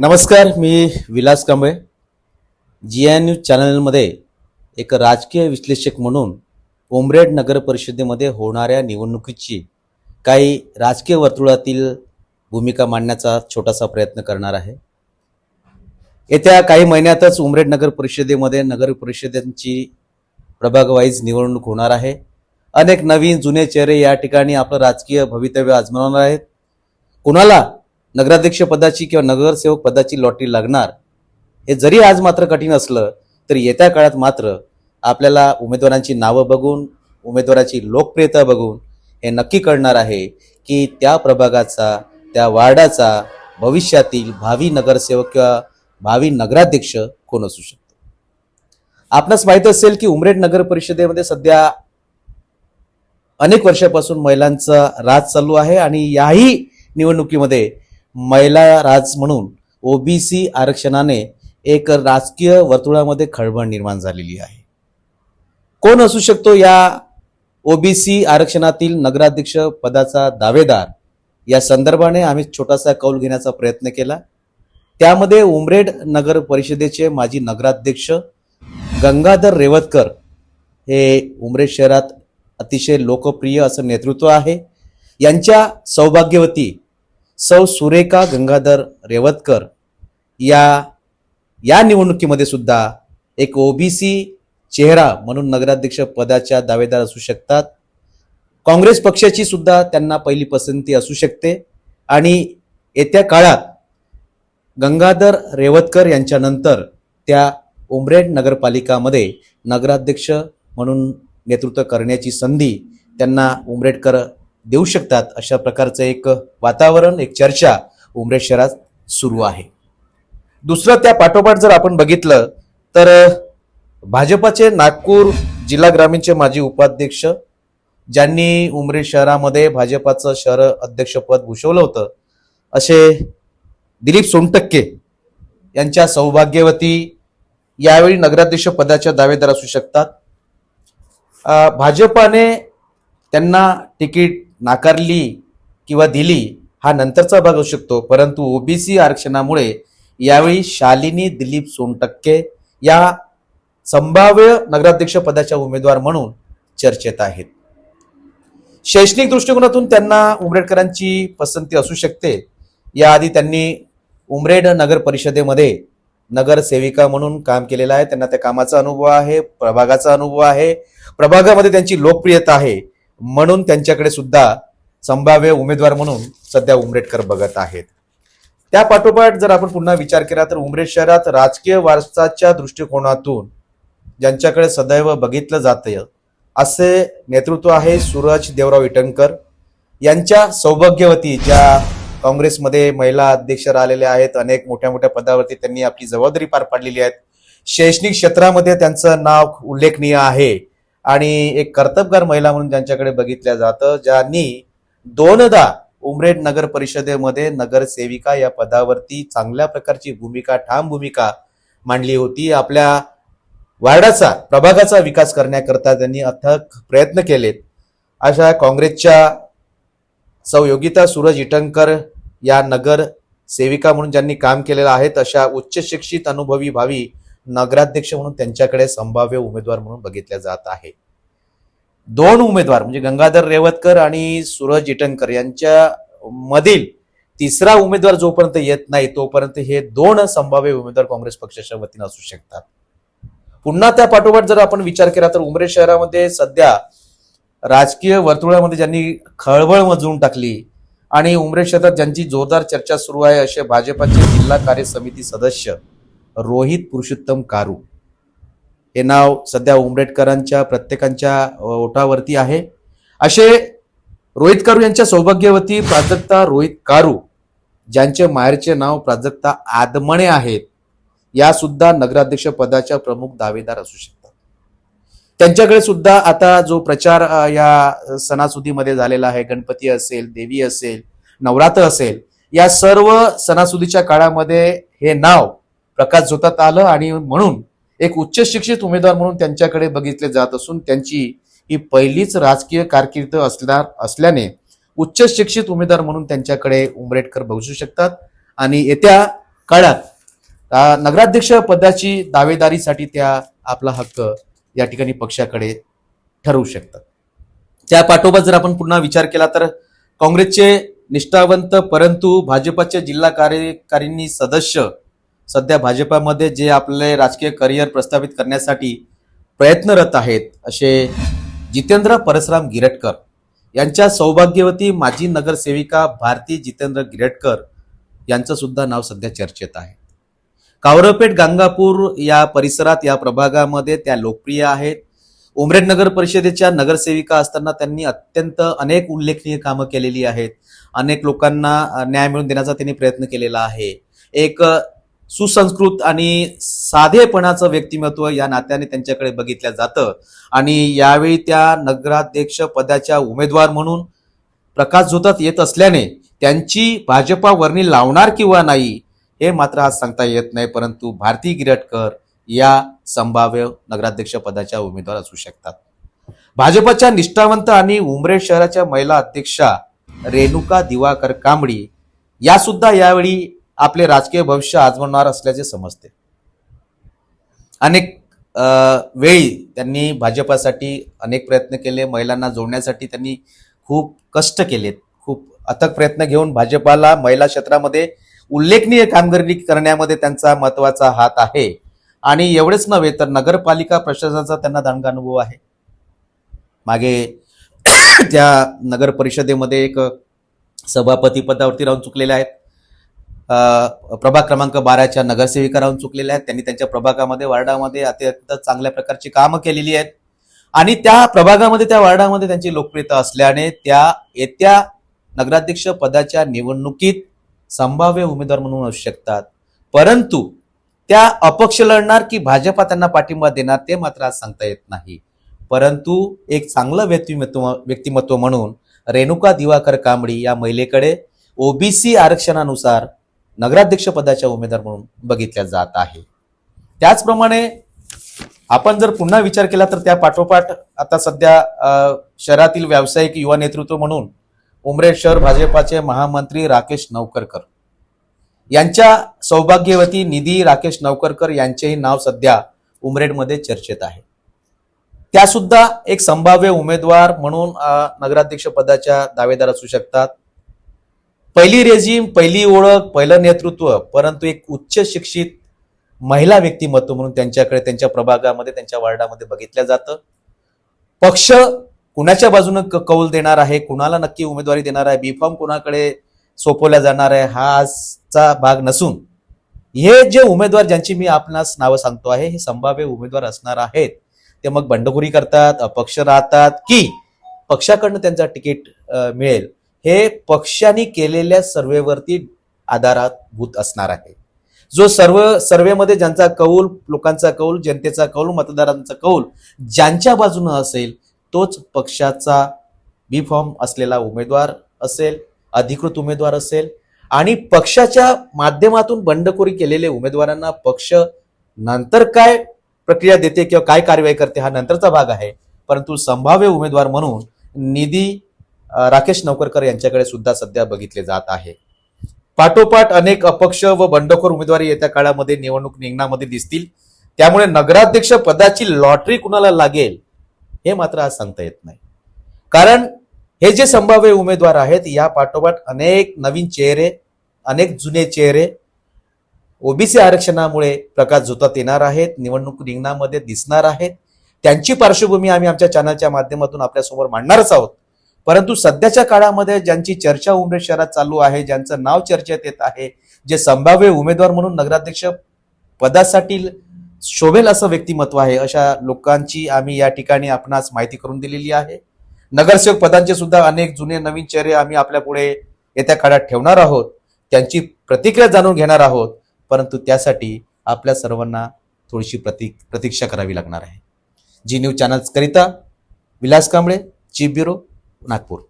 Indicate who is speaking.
Speaker 1: नमस्कार मी Vilas Kamble. G N news चॅनलमध्ये एक राजकीय विश्लेषक म्हणून उमरेड नगर परिषदेमध्ये होणाऱ्या निवडणुकीची काही राजकीय वर्तुळातील भूमिका मांडण्याचा छोटासा प्रयत्न करणार आहे. येत्या काही महिन्यातच उमरेड नगर परिषदेमध्ये नगर परिषदेची प्रभागवाईज निवडणूक होणार आहे. अनेक नवीन जुने चेहरे या ठिकाणी आपलं राजकीय भवितव्य आजमावणार आहेत. कुणाला नगराध्यक्ष पदाची किंवा नगरसेवक पदाची लॉटरी लागणार हे जरी आज मात्र कठीण असलं तरी येत्या काळात मात्र आपल्याला उमेदवारांची नावं बघून उमेदवाराची लोकप्रियता बघून हे नक्की कळणार आहे की त्या प्रभागाचा त्या वार्डाचा भविष्यातील भावी नगरसेवक किंवा भावी नगराध्यक्ष कोण असू शकतो? आपणास माहीत असेल की उमरेड नगर परिषदेमध्ये सध्या अनेक वर्षापासून महिलांचा राज चालू आहे आणि याही निवडणुकीमध्ये महिला राज म्हणून ओबीसी आरक्षणाने एक राजकीय वर्तुळामध्ये खळबळ निर्माण झालेली आहे. कोण असू शकतो या ओबीसी आरक्षणातील नगराध्यक्ष पदाचा दावेदार? या संदर्भाने आम्ही छोटासा कौल घेण्याचा प्रयत्न केला. त्यामध्ये उमरेड नगर परिषदेचे माजी नगराध्यक्ष गंगाधर रेवतकर हे उमरेड शहरात अतिशय लोकप्रिय असं नेतृत्व आहे. यांच्या सौभाग्यवती सौ सुरेखा गंगाधर रेवतकर या या निवडणुकीमध्ये सुद्धा एक ओबीसी चेहरा म्हणून नगराध्यक्ष पदाच्या दावेदार असू शकतात. काँग्रेस पक्षाची सुद्धा त्यांना पहिली पसंती असू शकते. आणि येत्या काळात गंगाधर रेवतकर यांच्यानंतर त्या उमरेड नगरपालिकामध्ये नगराध्यक्ष म्हणून नेतृत्व करण्याची संधी त्यांना उमरेडकर देऊ शकतात अशा प्रकारचं एक वातावरण एक चर्चा उमरे शहरात सुरू आहे. दुसरं त्या पाठोपाठ जर आपण बघितलं तर भाजपाचे नागपूर जिल्हा ग्रामीणचे माजी उपाध्यक्ष ज्यांनी उमरे शहरामध्ये भाजपाचं शहर अध्यक्षपद भूषवलं होतं असे दिलीप सोनटक्के यांच्या सौभाग्यवती यावेळी नगराध्यक्ष पदाच्या दावेदार असू शकतात. भाजपाने त्यांना तिकीट नाकारली किंवा दिली हा नंतरचा भाग असू शकतो. परंतु ओबीसी आरक्षणामुळे यावेळी शालिनी दिलीप सोनटक्के या संभाव्य नगराध्यक्ष पदाच्या उमेदवार म्हणून चर्चेत आहेत. शैक्षणिक दृष्टिकोनातून त्यांना उमरेडकरांची पसंती असू शकते. याआधी त्यांनी उमरेड नगर परिषदेमध्ये नगरसेविका म्हणून काम केलेलं आहे. त्यांना त्या कामाचा अनुभव आहे प्रभागाचा अनुभव आहे. प्रभागामध्ये त्यांची लोकप्रियता आहे. म्हणून त्यांच्याकडे सुद्धा संभाव्य उमेदवार म्हणून सध्या उमरेटकर बघत आहेत. त्या पाठोपाठ जर आपण पुन्हा विचार केला तर उमरेड शहरात राजकीय वारसाच्या दृष्टिकोनातून ज्यांच्याकडे सदैव बघितलं जातं असे नेतृत्व आहे सूरज देवराव इटनकर. यांच्या सौभाग्यवती ज्या काँग्रेसमध्ये महिला अध्यक्ष राहिलेल्या आहेत अनेक मोठ्या मोठ्या पदावरती त्यांनी आपली जबाबदारी पार पाडलेली आहेत. शैक्षणिक क्षेत्रामध्ये त्यांचं नाव उल्लेखनीय आहे. आणि एक कर्तबगार महिला म्हणून ज्यांच्याकडे बघितल्या जातं ज्यांनी दोनदा उमरेड नगर परिषदेमध्ये नगरसेविका या पदावरती चांगल्या प्रकारची भूमिका ठाम भूमिका मांडली होती. आपल्या वार्डाचा प्रभागाचा विकास करण्याकरता त्यांनी अथक प्रयत्न केलेत. अशा काँग्रेसच्या सौ योगिता सूरज इटंकर या नगर सेविका म्हणून ज्यांनी काम केलेलं आहे अशा उच्च शिक्षित अनुभवी भावी नगराध्यक्ष म्हणून त्यांच्याकडे संभाव्य उमेदवार म्हणून बघितल्या जात आहे. दोन उमेदवार म्हणजे गंगाधर रेवतकर आणि सूरज इटनकर यांच्या मधील तिसरा उमेदवार जोपर्यंत येत नाही तोपर्यंत हे दोन संभाव्य उमेदवार काँग्रेस पक्षाच्या वतीनं असू शकतात. पुन्हा त्या पाठोपाठ जर आपण विचार केला तर उमरे शहरामध्ये सध्या राजकीय वर्तुळामध्ये ज्यांनी खळबळ मजवून टाकली आणि उमरे शहरात ज्यांची जोरदार चर्चा सुरू आहे असे भाजपाचे जिल्हा कार्य समिती सदस्य रोहित पुरुषोत्तम कारू. हे नाव सध्या उमरेटकरांच्या प्रत्येकांच्या ओठावरती आहे. असे रोहित कारू यांच्या सौभाग्यवती प्राजक्ता रोहित कारू ज्यांचे माहेरचे नाव प्राजक्ता आदमणे आहेत या सुद्धा नगराध्यक्ष पदाच्या प्रमुख दावेदार असू शकतात. त्यांच्याकडे सुद्धा आता जो प्रचार या सणासुदीमध्ये झालेला आहे गणपती असेल देवी असेल नवरात्र असेल या सर्व सणासुदीच्या काळामध्ये हे नाव प्रकाश झोतात आलं आणि म्हणून एक उच्च शिक्षित उमेदवार म्हणून त्यांच्याकडे बघितले जात असून त्यांची ही पहिलीच राजकीय कारकीर्द असणार असल्याने उच्च शिक्षित उमेदवार म्हणून त्यांच्याकडे उमरेटकर बघू शकतात. आणि येत्या काळात नगराध्यक्ष पदाची दावेदारीसाठी त्या आपला हक्क या ठिकाणी पक्षाकडे ठरवू शकतात. त्या पाठोपाठ जर आपण पुन्हा विचार केला तर काँग्रेसचे निष्ठावंत परंतु भाजपचे जिल्हा कार्यकारिणी सदस्य सध्या भाजपामध्ये जे आपले राजकीय करिअर प्रस्थापित करण्यासाठी प्रयत्नरत आहेत असे जितेंद्र परसराम गिरटकर यांच्या सौभाग्यवती माजी नगरसेविका भारती जितेंद्र गिरटकर यांचं सुद्धा नाव सध्या चर्चेत आहे. कावरपेठ गंगापूर या परिसरात या प्रभागामध्ये त्या लोकप्रिय आहेत. उमरेड नगर परिषदेच्या नगरसेविका असताना त्यांनी अत्यंत अनेक उल्लेखनीय कामं केलेली आहेत. अनेक लोकांना न्याय मिळवून देण्याचा त्यांनी प्रयत्न केलेला आहे. एक सुसंस्कृत आणि साधेपणाचं व्यक्तिमत्व या नात्याने त्यांच्याकडे बघितलं जातं. आणि यावेळी त्या नगराध्यक्ष पदाच्या उमेदवार म्हणून प्रकाश झोतात येत असल्याने त्यांची भाजपा वर्णी लावणार किंवा नाही हे मात्र आज सांगता येत नाही परंतु भारती गिरटकर या संभाव्य नगराध्यक्ष पदाच्या उमेदवार असू शकतात. भाजपच्या निष्ठावंत आणि उमरेड शहराच्या महिला अध्यक्षा रेणुका दिवाकर कांबळी या सुद्धा यावेळी आपले राजकीय भविष्य आजमावणार असल्याचे समजते. अनेक वेळी त्यांनी भाजपासाठी अनेक प्रयत्न केले महिलांना जोडण्यासाठी त्यांनी खूप कष्ट केलेत. खूप अथक प्रयत्न घेऊन भाजपाला महिला क्षेत्रामध्ये उल्लेखनीय कामगिरी करण्यामध्ये त्यांचा महत्त्वाचा हात आहे. आणि एवढेच नव्हे तर नगरपालिका प्रशासनाचा त्यांना दांडगा अनुभव आहे. मागे त्या नगर परिषदेमध्ये एक सभापती पदावरती राहून चुकलेले आहेत. प्रभाग क्रमांक बाराच्या नगरसेविका राहून चुकलेल्या आहेत. त्यांनी त्यांच्या प्रभागामध्ये वार्डामध्ये अत्यंत चांगल्या प्रकारची कामं केलेली आहेत. आणि त्या प्रभागामध्ये त्या वार्डामध्ये त्यांची लोकप्रियता असल्याने त्या येत्या नगराध्यक्ष पदाच्या निवडणुकीत संभाव्य उमेदवार म्हणून असू शकतात. परंतु त्या अपक्ष लढणार की भाजपा त्यांना पाठिंबा देणार ते मात्र आज सांगता येत नाही. परंतु एक चांगलं व्यक्तिमत्व व्यक्तिमत्व म्हणून रेणुका दिवाकर कांबळी या महिलेकडे ओबीसी आरक्षणानुसार नगराध्यक्ष पदाच्या उमेदवार म्हणून बघितल्या जात आहे. त्याचप्रमाणे आपण जर पुन्हा विचार केला तर त्या पाठोपाठ आता सध्या शहरातील व्यावसायिक युवा नेतृत्व म्हणून उमरेड शहर भाजपाचे महामंत्री राकेश नवकरकर यांच्या सौभाग्यवती निधी राकेश नवकरकर यांचेही नाव सध्या उमरेडमध्ये चर्चेत आहे. त्या सुद्धा एक संभाव्य उमेदवार म्हणून नगराध्यक्ष पदाच्या दावेदार असू शकतात. पहिली रेजिम पहिली ओळख पहिलं नेतृत्व परंतु एक उच्च शिक्षित महिला व्यक्तिमत्व म्हणून त्यांच्याकडे त्यांच्या प्रभागामध्ये त्यांच्या वार्डामध्ये बघितलं जातं. पक्ष कुणाच्या बाजूनं क- कौल देणार आहे कुणाला नक्की उमेदवारी देणार आहे बीफॉर्म कुणाकडे सोपवल्या जाणार आहे हा आजचा भाग नसून हे जे उमेदवार ज्यांची मी आपणास नावं सांगतो आहे हे संभाव्य उमेदवार असणार आहेत. ते मग बंडखोरी करतात अपक्ष राहतात की पक्षाकडनं त्यांचा तिकीट मिळेल. हे पक्षाने केलेल्या सर्वेवरती आधारभूत असणार आहे. जो सर्व सर्वेमध्ये ज्यांचा कौल लोकांचा कौल जनतेचा कौल मतदारांचा कौल ज्यांच्या बाजूनं असेल तोच पक्षाचा बी फॉर्म असलेला उमेदवार असेल अधिकृत उमेदवार असेल आणि पक्षाच्या माध्यमातून बंडखोरी केलेल्या उमेदवारांना पक्ष नंतर काय प्रक्रिया देते किंवा काय कारवाई करते हा नंतरचा भाग आहे. परंतु संभाव्य उमेदवार म्हणून निधी राकेश नवकरकर यांच्याकडे सुद्धा सध्या बघितले जात आहे. पाठोपाठ अनेक अपक्ष व बंडखोर उमेदवारी येत्या काळामध्ये निवडणूक निघण्यामध्ये दिसतील. त्यामुळे नगराध्यक्ष पदाची लॉटरी कुणाला लागेल हे मात्र आज सांगता येत नाही. कारण हे जे संभाव्य उमेदवार आहेत या पाठोपाठ अनेक नवीन चेहरे अनेक जुने चेहरे ओबीसी आरक्षणामुळे प्रकाश झोतात येणार आहेत निवडणूक रिंगणामध्ये दिसणार आहेत. त्यांची पार्श्वभूमी आम्ही आमच्या चॅनलच्या माध्यमातून आपल्यासमोर मांडणारच आहोत. परंतु सध्याच्या काळामध्ये ज्यांची चर्चा उमरेड शहरात चालू आहे ज्यांचं नाव चर्चेत येत आहे जे संभाव्य उमेदवार म्हणून नगराध्यक्ष पदासाठी शोभेल असं व्यक्तिमत्व आहे अशा लोकांची आम्ही या ठिकाणी आपणास माहिती करून दिलेली आहे. नगरसेवक पदांचे सुद्धा अनेक जुने नवीन चेहरे आम्ही आपल्या पुढे येत्या काळात ठेवणार आहोत. त्यांची प्रतिक्रिया जाणून घेणार आहोत. परंतु त्यासाठी आपल्या सर्वांना थोडीशी प्रती प्रतीक्षा करावी लागणार आहे. जी न्यूज चॅनल्सकरिता विलास कांबळे चीफ ब्युरो नागपूर